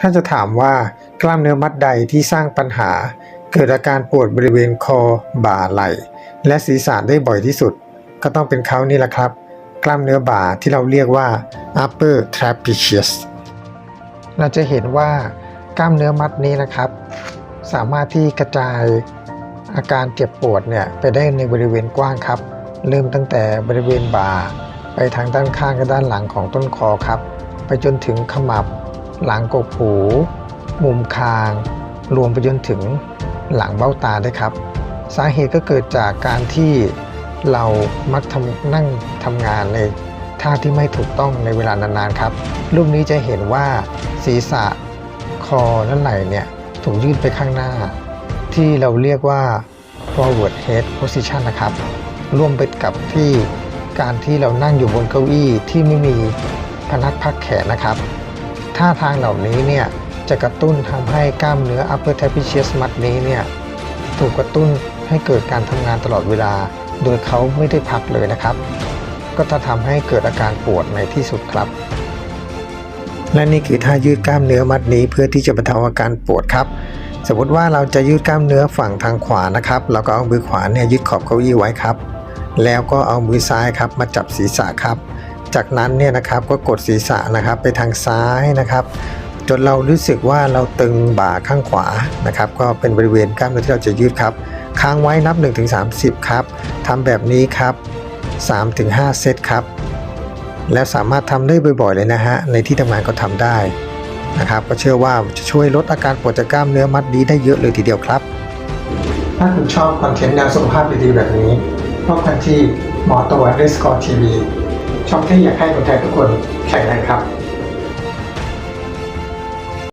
ถ้าจะถามว่ากล้ามเนื้อมัดใดที่สร้างปัญหา เกิดอาการปวดบริเวณคอ บ่าไหล่ และศีรษะได้บ่อยที่สุด ก็ต้องเป็นเขานี่แหละครับ กล้ามเนื้อบ่าที่เราเรียกว่า upper trapezius เราจะเห็นว่ากล้ามเนื้อมัดนี้นะครับ สามารถที่กระจายอาการเจ็บปวดเนี่ยไปได้ในบริเวณกว้างครับ เริ่มตั้งแต่บริเวณบ่า ไปทางด้านข้างกับด้านหลังของต้นคอครับ ไปจนถึงขมับ หลังกกหู มุมคาง รวมไปจนถึงหลังเบ้าตาด้วยครับ สาเหตุก็เกิดจากการที่เรามักทำนั่งทำงานในท่าที่ไม่ถูกต้องในเวลานานๆครับ รูปนี้จะเห็นว่าศีรษะคอและไหล่เนี่ยถูกยืดไปข้างหน้า ที่เราเรียกว่า forward head position นะครับ ร่วมไปกับที่การที่เรานั่งอยู่บนเก้าอี้ที่ไม่มีพนักพักแขนนะครับ ท่าทางเหล่านี้เนี่ยจะกระตุ้นทำให้กล้ามเนื้อ upper trapezius มัดนี้เนี่ยถูกกระตุ้นให้เกิดการทำงานตลอดเวลา โดยเขาไม่ได้พักเลยนะครับ ก็จะทำให้เกิดอาการปวดในที่สุดครับ และนี่คือท่ายืดกล้ามเนื้อมัดนี้เพื่อที่จะบรรเทาอาการปวดครับ สมมติว่าเราจะยืดกล้ามเนื้อฝั่งทางขวานะครับ เราก็เอามือขวาเนี่ยยึดขอบเก้าอี้ไว้ครับ แล้วก็เอามือซ้ายครับมาจับศีรษะครับ จากนั้นเนี่ยนะครับก็กดศีรษะนะครับไปทางซ้ายนะครับ จนเรารู้สึกว่าเราตึงบ่าข้างขวานะครับ ก็เป็นบริเวณกล้ามเนื้อที่เราจะยืดครับ ค้างไว้นับ 1-30 ครับทำแบบนี้ครับ 3-5 เซตครับ แล้วสามารถทำได้บ่อยๆเลยนะฮะในที่ทำงานก็ทำได้นะครับ ก็เชื่อว่าจะช่วยลดอาการปวดจากกล้ามเนื้อมัดนี้ได้เยอะเลยทีเดียวครับ ถ้าคุณชอบคอนเทนต์แนวสุขภาพดีๆแบบนี้พบกันที่หมอตัวเรสกอร์ทีวี ช่องที่อยากให้คนไทยทุกคนแข็งแรงครับ